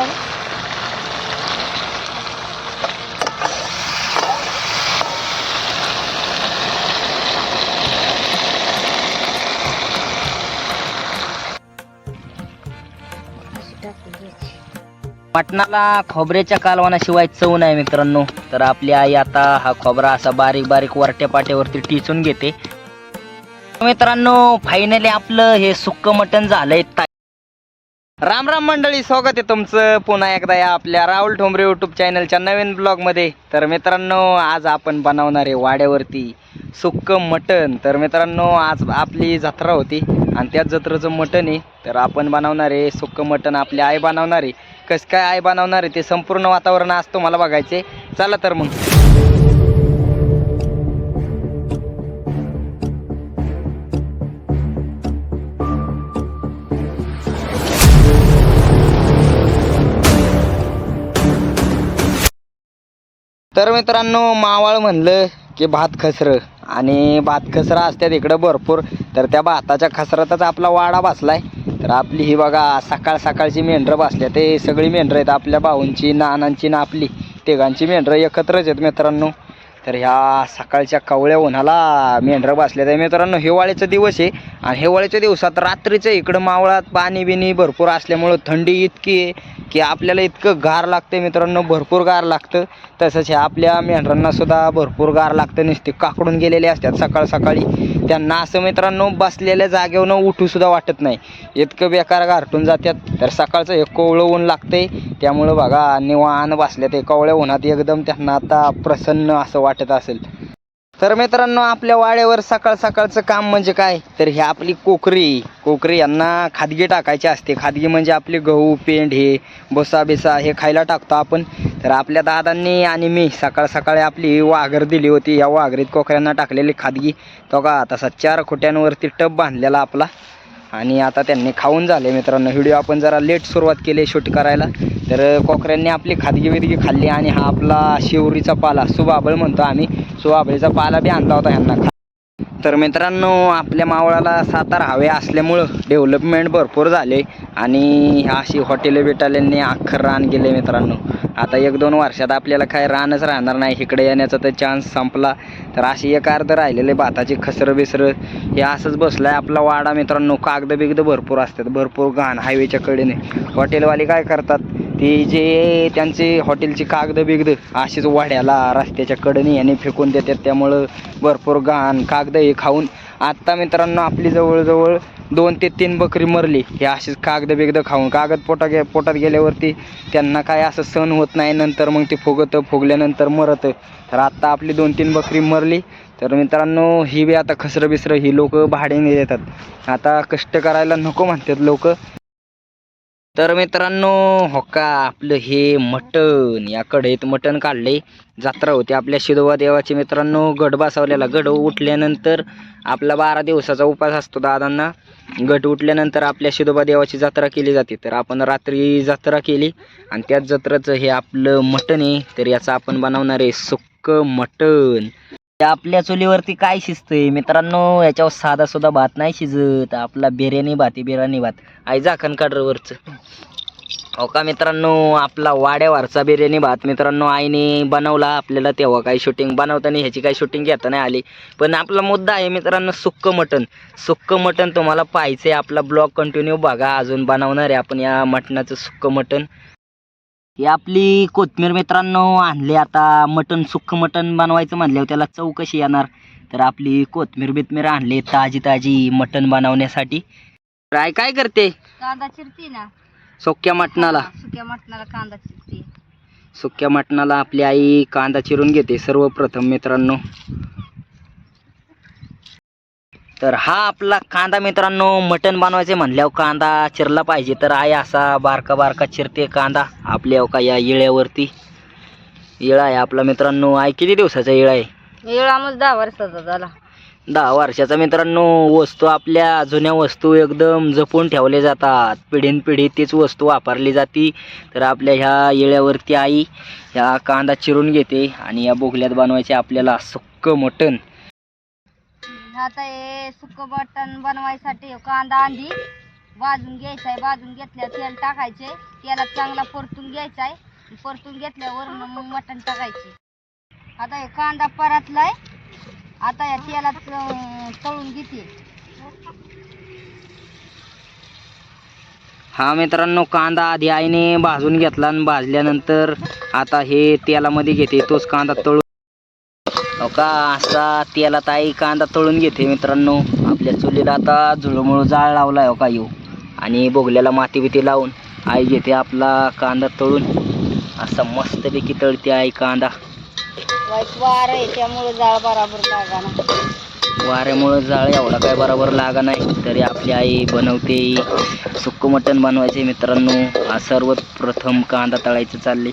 करू अशी मटणाला खोबऱ्याच्या कालवानाशिवाय चव नाही मित्रांनो. तर आपली आई आता हा खोबरा असा बारीक बारीक वरट्या पाट्यावरती टिचून घेते. मित्रांनो फायनली आपलं हे सुक्क मटण झालंय. राम राम मंडळी स्वागत आहे तुमचं पुन्हा एकदा या आपल्या राहुल ठोंबरे यूट्यूब चॅनलच्या नवीन ब्लॉगमध्ये तर मित्रांनो आज आपण बनवणार आहे वाड्यावरती सुक्कं मटण. तर मित्रांनो आज आपली जत्रा होती आणि त्याच जत्रेचं मटण आहे. तर आपण बनवणार आहे सुक्कं मटण. आपली आई बनवणार आहे. कसं काय आई बनवणार आहे ते संपूर्ण वातावरण आज तुम्हाला बघायचे चला तर मग. तर मित्रांनो मावळ म्हणलं की भात खसरं आणि भात खसरं असतात इकडं भरपूर. तर त्या भाताच्या खसरातच आपला वाडा बसलाय. तर आपली ही बघा सकाळ सकाळची मेंढरं बसल्या ते सगळी मेंढरं आहेत आपल्या भाऊंची नानांची ना आपली. तिघांची मेंढरं एकत्रच आहेत मित्रांनो. तर ह्या सकाळच्या कवळ्या उन्हाला मेंढरं बसल्या तर मित्रांनो हिवाळ्याचा दिवस आहे आणि हिवाळ्याच्या दिवसात रात्रीचं इकडं मावळात पाणी बिणी भरपूर असल्यामुळं थंडी इतकी आहे की आपल्याला इतकं गार लागतं मित्रांनो भरपूर गार लागतं. तसंच ह्या आपल्या मेंढरांनासुद्धा भरपूर गार लागतं. नुसते काकडून गेलेले असतात सकाळ सकाळी त्यांना असं मित्रांनो बसलेल्या जागेवरनं उठू सुद्धा वाटत नाही. इतकं बेकार गारटून जातात तर सकाळचं एक कोवळं ऊन लागतंय. त्यामुळं बघा निवान बसल्यात. ते कवळ्या उन्हात एकदम त्यांना आता प्रसन्न असं वाटत असेल. तर मित्रांनो आपल्या वाड्यावर सकाळ सकाळचं काम म्हणजे काय? तर ही आपली कोकरी. कोकरी यांना खादगी टाकायची असते. खादगी म्हणजे आपले गहू पेंड हे भुसा बिसा हे खायला टाकतो आपण. तर आपल्या दादांनी आणि मी सकाळ सकाळी आपली वाघर दिली होती. या वाघरीत कोकऱ्यांना टाकलेली खादगी. तो का तसा चार खोट्यांवरती टब बांधलेला आपला. आणि आता त्यांनी खाऊन झाले मित्रांनो. व्हिडिओ आपण जरा लेट सुरुवात केली शूट करायला. तर कोकऱ्यांनी आपली खादगी विदगी खाल्ली आणि हा आपला शिवरीचा पाला सुबाबळ म्हणतो आम्ही. सुबाबळीचा पाला बी आणला होता ह्यांना तर मित्रांनो आपल्या मावळाला सातारा हवे असल्यामुळं डेव्हलपमेंट भरपूर झाले आणि अशी हॉटेलं बिटाल्यांनी अख्खर रान गेले मित्रांनो. आता एक दोन वर्षात आपल्याला काय रानच राहणार नाही. इकडे येण्याचा तर चान्स संपला. तर अशी एक अर्ध राहिलेले भाताची खसरं बिसरं हे असंच बसलाय. आपला वाडा मित्रांनो कागद बिगद भरपूर असतात. भरपूर घाण हायवेच्या कडेने. हॉटेलवाले काय करतात? ते जे त्यांचे हॉटेलची कागद बिगद असेच वाड्याला रस्त्याच्या कडनी याने फेकून देतात. त्यामुळं भरपूर घाण कागद हे खाऊन. आत्ता मित्रांनो आपली जवळजवळ दोन ते तीन बकरी मरली. हे असेच कागद बिगद खाऊन. कागद पोटा गे पोटात गेल्यावरती त्यांना काय असं सण होत नाही. नंतर मग ते फुगतं. फुगल्यानंतर मरतं. तर आत्ता आपली दोन तीन बकरी मरली. तर मित्रांनो ही बी आता खसरं बिसरं ही लोक भाड्याने देतात. आता कष्ट करायला नको म्हणतात लोक. तर मित्रांनो हो का आपलं हे मटण या कढईत मटण काढले जत्रा होती आपल्या शिदोबा देवाची मित्रांनो गड बसवलेला. गड उठल्यानंतर आपला बारा दिवसाचा उपास असतो दादांना. गट उठल्यानंतर आपल्या शिदोबा देवाची जत्रा केली जाते. तर आपण रात्री जत्रा केली आणि त्याच जत्रेचं हे आपलं मटण आहे. तर याचं आपण बनवणार आहे सुक्क मटण. आपल्या चुलीवरती काय शिजतंय? मित्रांनो याच्यावर साधा सुद्धा भात नाही शिजत. आपला बिर्याणी भात आहे बिर्याणी भात. आई झाकण काढरवरचं हो का मित्रांनो आपला वाड्यावरचा बिर्याणी भात. मित्रांनो आईने बनवला आपल्याला तेव्हा काही शूटिंग बनवताना ह्याची काही शूटिंग घेता नाही आली. पण आपला मुद्दा आहे मित्रांनो सुक्क मटण. सुक्क मटण तुम्हाला पाहिजे आपला ब्लॉग कंटिन्यू बघा. अजून बनवणार आहे आपण या मटणाचं सुक्क मटण. ही आपली कोथमीर मित्रांनो आणली आता मटण सुक्क मटण बनवायचं म्हणल्यावर त्याला चव कशी येणार? तर आपली कोथमीर बिथमीर आणली ताजी ताजी मटण बनवण्यासाठी. काय काय करते? कांदा चिरती ना. सुक्या मटणाला. सुक्या मटणाला कांदा चिरती. सुक्या मटणाला आपली आई कांदा चिरून घेते सर्वप्रथम मित्रांनो. तर हा आपला कांदा मित्रांनो मटण बनवायचे म्हणल्यावर कांदा चिरला पाहिजे. तर आई असा बारका बारका चिरते कांदा आपल्या का या इळ्यावरती. इळा आहे आपला मित्रांनो. आई किती दिवसाचा इळा आहे? वेळा मग दहा वर्षाचा झाला. दहा वर्षाचा मित्रांनो. वस्तू आपल्या जुन्या वस्तू एकदम जपून ठेवल्या जातात. पिढीन पिढी तीच वस्तू वापरली जाती. तर आपल्या ह्या येळ्यावरती आई ह्या कांदा चिरून घेते आणि या बोगल्यात बनवायचे आपल्याला सुक्क मटण. आता हे सुक बटन बनवायसाठी कांदा आधी भाजून घ्यायचा आहे भाजून घेतल्यावर तेल टाकायचे. तेलात चांगला परतून घ्यायचा आहे परतून घेतल्यावर मग मटण टाकायचे. आता हे कांदा परतलाय. आता या तेलात तळून घेते. हा मित्रांनो कांदा आधी आईने भाजून घेतला आणि भाजल्यानंतर आता हे तेलामध्ये घेते. तोच कांदा तळून हो का असा तेलात आई कांदा तळून घेते मित्रांनो. आपल्या चुलीला आता झुळमुळ जाळ लावलाय हो का येऊ आणि बोगल्याला माती बिती लावून आई घेते आपला कांदा तळून. असा मस्तपैकी तळते आई कांदा. वार त्यामुळे जाळ बराबर लागा ना. वाऱ्यामुळं जाळ एवढा काय बरोबर लागा नाही तरी आपली आई बनवते. सुक्क मटण बनवायचे मित्रांनो. आज सर्वप्रथम कांदा तळायचं चालले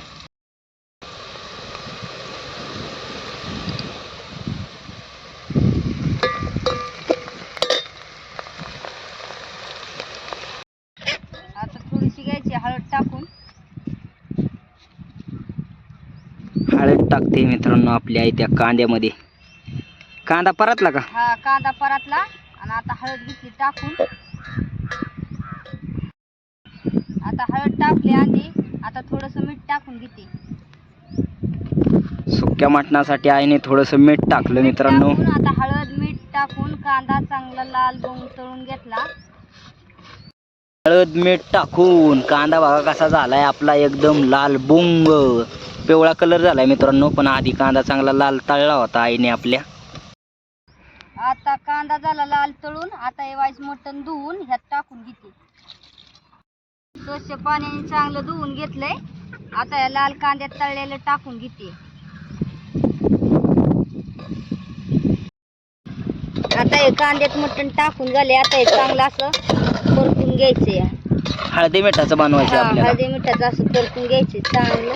आता थोडीशी घ्यायची हळद टाकून टाकते मित्रांनो आपली आई त्या कांद्यामध्ये. कांदा परतला का? हा कांदा परतला. आणि आता हळद घेतली टाकून. आता हळद टाकली आधी आता थोडस मीठ टाकून घेते. सुक्या मटणासाठी आईने थोडंसं मीठ टाकलं मित्रांनो. आता हळद मीठ टाकून कांदा चांगला लाल दोन तळून घेतला. हळद मीठ टाकून. कांदा बघा कसा झालाय आपला एकदम लाल बुंग. पिवळा कलर झालाय मित्रांनो पण आधी कांदा चांगला लाल तळला होता आईने आपल्या. आता कांदा झाला लाल तळून आता हे वाईस मटण धुवून ह्यात टाकून घेते. स्वच्छ पाण्याने चांगलं धुवून घेतलंय आता या लाल कांद्यात तळलेलं टाकून घेते. आता हे कांद्यात मटण टाकून झाले आता हे चांगलं असं परतून घ्यायचं या हळदी मिठाचं बनवायचं आपल्याला. हळदी मिठाचं असं परतून घ्यायचे चांगलं.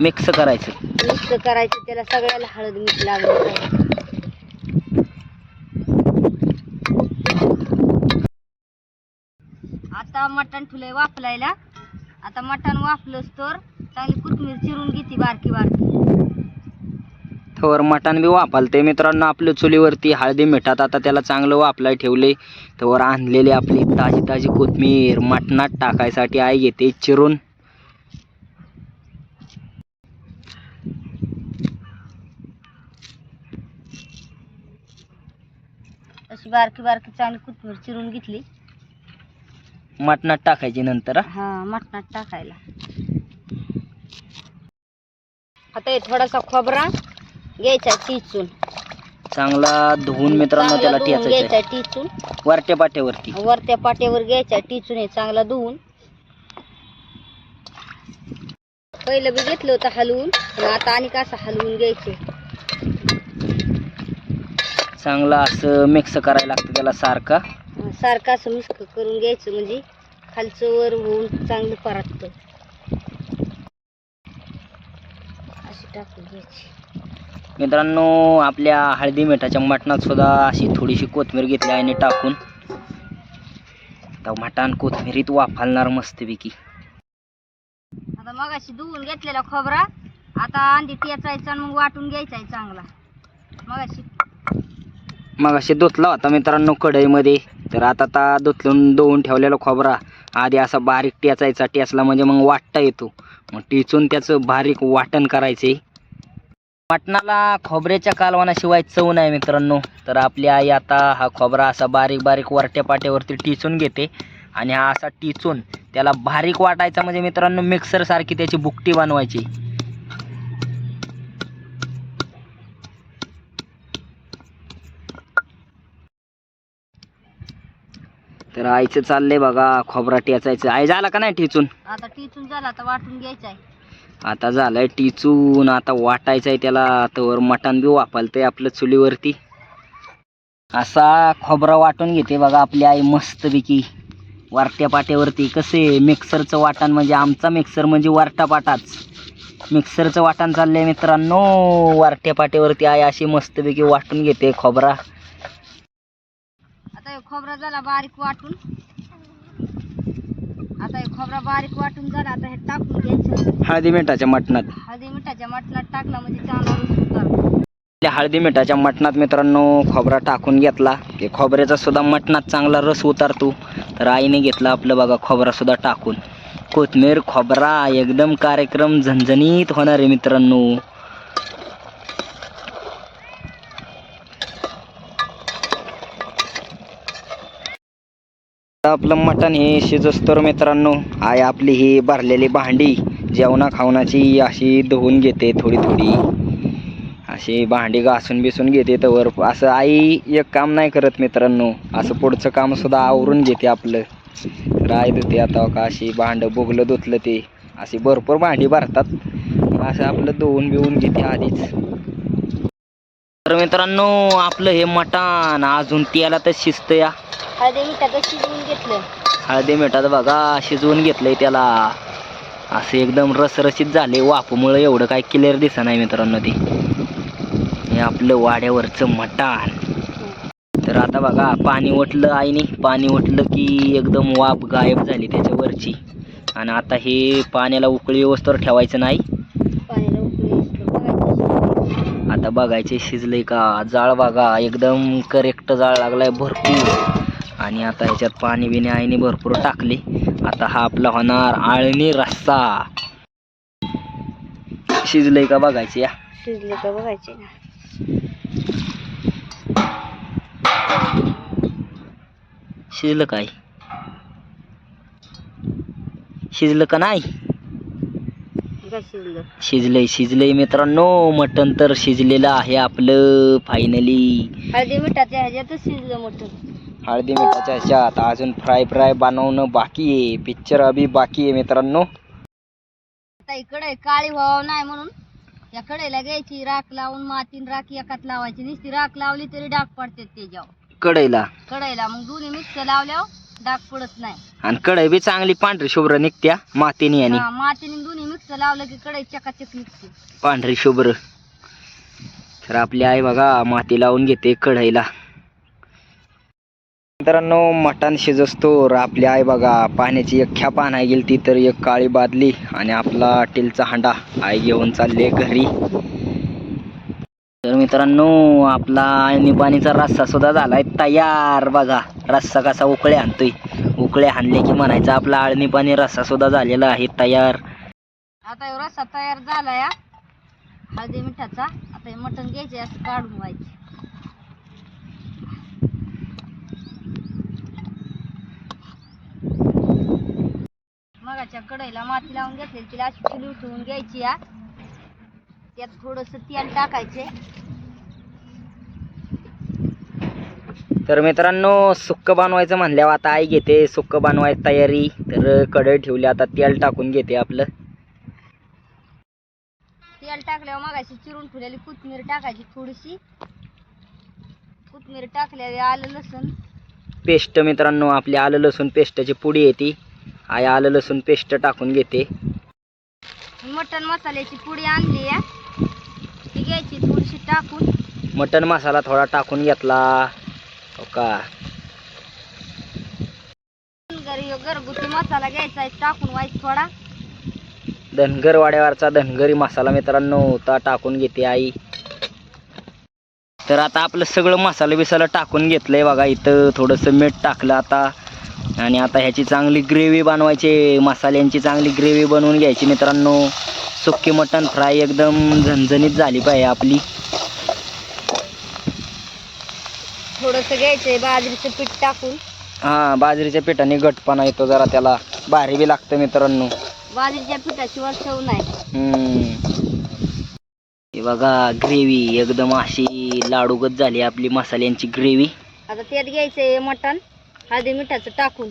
मिक्स करायचं. मिक्स करायचं त्याला सगळ्याला हळद मीठ लागलं. पाहिजे आता मटण ठुलंय वाफलायला. आता मटण वाफलंच तर चांगली कोथमीर चिरून घेते बारकी बारकी. थोर मटण बी वापरते मित्रांनो आपल्या चुलीवरती हळदी मिठात आता त्याला चांगलं वापलाय ठेवले तर आणलेली आपली ताजी ताजी कोथमीर मटणात टाकायसाठी आई घेते चिरून. अशी बारकी बारकी चांगली कोथमीर चिरून घेतली. मटणात टाकायची नंतर हा. हा मटणात टाकायला. आता हे थोडासा खोबरा घ्यायचा टिचून चांगला धुवून मित्रांनो चांगला त्याला धुवून घ्यायचा टिचून वरच्या पाट्यावरती. वरत्या पाट्यावर घ्यायचा टिचून हे चांगला धुवून. पहिलं बी घेतलं होतं हलवून पण आता आणि कसं हलवून घ्यायचे? चांगलं असं मिक्स करायला लागतं त्याला सारखा. सारखं असं मिक्स करून घ्यायचं म्हणजे खालचं वर होऊन चांगलं परततं अशी टाकून घ्यायची. मित्रांनो आपल्या हळदी मिठाच्या मटणात सुद्धा अशी थोडीशी कोथमीर घेतली आणि टाकून. मटण कोथमिरीत वाफालणार मस्तपैकी. आता मग अशी धुवून घेतलेला खोबरा आता अंडी आणि मग वाटून घ्यायचा आहे चांगला. मग अशी मग असे धुतला होता मित्रांनो कढईमध्ये. तर आता ता धुतलून धुवून ठेवलेला खोबरा. आधी असा बारीक टेचायचा टेचला म्हणजे मग वाटता येतो. मग टिचून त्याचं बारीक वाटण करायचे. वाटणाला खोबऱ्याच्या कालवानाशिवाय चव नाही मित्रांनो. तर आपली आई आता हा खोबरा असा बारीक बारीक वरट्या पाट्यावरती टिचून घेते. आणि हा असा टिचून त्याला बारीक वाटायचा म्हणजे मित्रांनो मिक्सरसारखी त्याची बुकटी बनवायची. तर आईचं चाललंय बघा खोबरा टेचायचं. आई झाला का नाही टिचून? आता टिचून झाला आता वाटून घ्यायचा आहे. आता झालंय टिचून. आता वाटायचंय त्याला. तर मटण बी वापरतंय आपलं चुलीवरती. असा खोबरा वाटून घेते बघा आपली आई मस्तपैकी. वारट्या पाट्यावरती. कसे मिक्सरचं वाटण म्हणजे आमचा मिक्सर म्हणजे वारटा पाटाच. मिक्सरचं वाटण चाललंय मित्रांनो. वारट्या पाट्यावरती आई अशी मस्तपैकी वाटून घेते खोबरा. आता खोबरा झाला बारीक वाटून. आता हे खोबरा बारीक वाटून झाला आता हे टाकून घ्यायचं. हळदी मिठाच्या मटणात. हळदी मिठाच्या मटणात टाकला म्हणजे चांगला हळदी मिठाच्या मटणात मित्रांनो खोबरा टाकून घेतला. की खोबऱ्याचा सुद्धा मटणात चांगला रस उतारतो. तर आईने घेतलं आपलं बघा खोबरा सुद्धा टाकून. कोथमीर खोबरा एकदम कार्यक्रम झणझणीत होणार आहे मित्रांनो. आपलं मटण हे शिजस्तोर मित्रांनो. आई आपली ही भरलेली भांडी. जेवणा खावणाची अशी धुवून घेते थोडी थोडी. अशी भांडी घासून बिसून घेते तर असं आई एक काम नाही करत मित्रांनो. असं पुढचं काम सुद्धा आवरून घेते आपलं. तर आई धुते आता का अशी भांडं बोगलं धुतलं ते. अशी भरपूर भांडी भरतात. असं आपलं धुवून बिवून घेते आधीच. तर मित्रांनो आपलं हे मटण अजून तेलातच शिजतं या. हळदी मिठाचं शिजवून घेतलं हळदी मिठात बघा शिजवून घेतलंय त्याला. असं एकदम रसरशीत झाले वाफमुळं एवढं काय क्लिअर दिसत नाही मित्रांनो ते. हे आपलं वाड्यावरचं मटाण. तर आता बघा पाणी ओतलं आईने. पाणी ओतलं की एकदम वाफ गायब झाली त्याच्यावरची. आणि आता हे पाण्याला उकळी व्यवस्थेवर ठेवायचं नाही पाण्याला उकळी येईस्तोवर बघायचं. शिजलंय का? जाळ बघा एकदम करेक्ट जाळ लागलाय भरपूर. आणि आता ह्याच्यात पाणी बिणी आईने भरपूर टाकले. आता हा आपला होणार आळणी रस्सा. शिजलंय का बघायचे या? शिजले का बघायचे शिजलं काय? शिजलं का नाही? शिजलं शिजलंय शिजलंय मित्रांनो. मटण तर शिजलेलं आहे आपलं फायनली हळदी मिठाच्या ह्याच्यातच शिजलं मटण. हळदी मिठाच्या ह्याच्यात. अजून फ्राय फ्राय बनवणं बाकी आहे. पिक्चर अभि बाकी आहे मित्रांनो. आता इकडे काळी व्हावं नाही म्हणून. या कडेला घ्यायची राख लावून मातीन राख एकात लावायची. नुसती राख लावली तरी डाग पडते त्याच्यावर. कढईला. कढईला. मग दोन्ही मिक्स लावल्यावर डाग पडत नाही. आणि कढई बी चांगली पांढरी शुभ्र निघत्या मातीने आणि. हा, मातीने दोन्ही मिक्स लावलं की कढई चकाचक निघते. पांढरी शुभ्र. तर आपली आई बघा माती लावून घेते कढईला. मित्रांनो मटण शिजस्तोर आपली आई बघा पाण्याची एक ख्याप आणाय गेली ती तर एक काळी बादली आणि आपला टीलचा हांडा. आई घेऊन चालले घरी. तर मित्रांनो आपला आणि पाणीचा रस्सा सुद्धा झालाय तयार. बघा रस्सा कसा उकळे आणतोय. उकळे आणले की म्हणायचं आपला आळणी पाणी रस्सा सुद्धा झालेला आहे तयार. आता रस्सा तयार झाला या हळदी मिठाचा. आता हे मटण घ्यायचे असं काढून व्हायचे. मगाच्या कढईला माती लावून घेतली तिला अशी चुली उठवून घ्यायची या त्यात थोडस तेल टाकायचे. तर मित्रांनो सुक्क बनवायचं म्हणल्यावर आता आई घेते सुक्क बनवायची तयारी. तर कढई ठेवली आता तेल टाकून घेते आपलं. तेल टाकल्यावर मगाशी चिरून ठेवलेली कोथिंबीर टाकायची थोडीशी. कोथिंबीर टाकल्यावर आलं लसूण. पेस्ट मित्रांनो आपली आलं लसूण पेस्टची पुडी येते आई आलं लसूण पेस्ट टाकून घेते. मटन मसाल्याची पुडी आणली आहे. घ्यायची थोडीशी टाकून. मटन मसाला थोडा टाकून घेतला. हो का? घरी घरगुती मसाला घ्यायचा आहे टाकून व्हायचा थोडा. धनगर वाड्यावरचा धनगरी मसाला मित्रांनो ता टाकून घेते आई. तर आता आपलं सगळं मसाला बिसाला टाकून घेतलंय बघा इथं. थोडंसं मीठ टाकलं आता. आणि आता ह्याची चांगली ग्रेव्ही बनवायची मसाल्यांची चांगली ग्रेव्ही बनवून घ्यायची मित्रांनो. सुक्की मटण फ्राय एकदम झणझणीत झाली पाहिजे आपली. थोडंसं घ्यायचंय बाजरीचं पीठ टाकून. हां बाजरीच्या पिठाने घटपणा येतो जरा त्याला. भारी बी लागतं मित्रांनो. बाजरीच्या पिठाशिवाय ठेवू नाही. हम्म. हे बघा ग्रेव्ही एकदम अशी लाडूगत झाली आपली मसाल्यांची ग्रेव्ही. आता त्यात घ्यायचंय मटण हळदी मिठाचं टाकून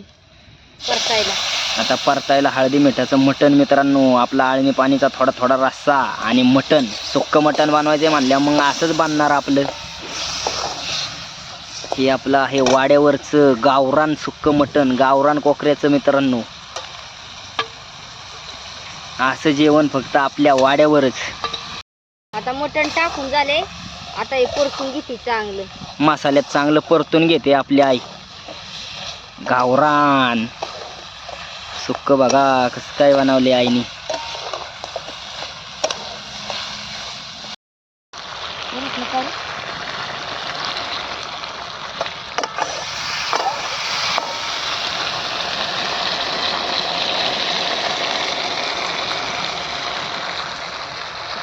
परतायला. आता परतायला हळदी मिठाचं मटण मित्रांनो आपला आळणी पाणीचा थोडा थोडा रस्सा आणि मटण. सुक्क मटण बनवायचे म्हणल्या मग असंच बांधणार आपलं. हे आपलं आहे वाड्यावरचं गावरान सुक्क मटण गावरान कोकऱ्याचं मित्रांनो. असं जेवण फक्त आपल्या वाड्यावरच. आता मटण टाकून झाले. आता हे परतून घेते चांगलं. मसाल्यात चांगलं परतून घेते आपली आई. गावरान. सुक्क बघा कसं काय बनवले आईनी.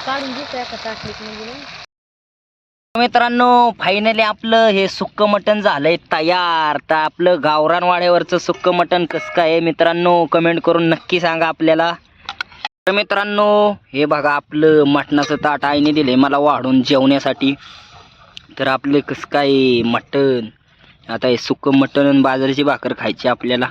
काढून घेत आहे का टाकलीत म्हणजे मित्रांनो फायनली आपलं हे सुक्क मटण झालंय तयार. तर आपलं गावरान वाड्यावरचं सुक्क मटण कसं काय आहे मित्रांनो कमेंट करून नक्की सांगा आपल्याला. तर मित्रांनो हे बघा आपलं मटणाचं ताट आईने दिले मला वाढून जेवण्यासाठी. तर आपलं कसं काय मटण? आता हे सुक्क मटण बाजरीची भाकर खायची आपल्याला.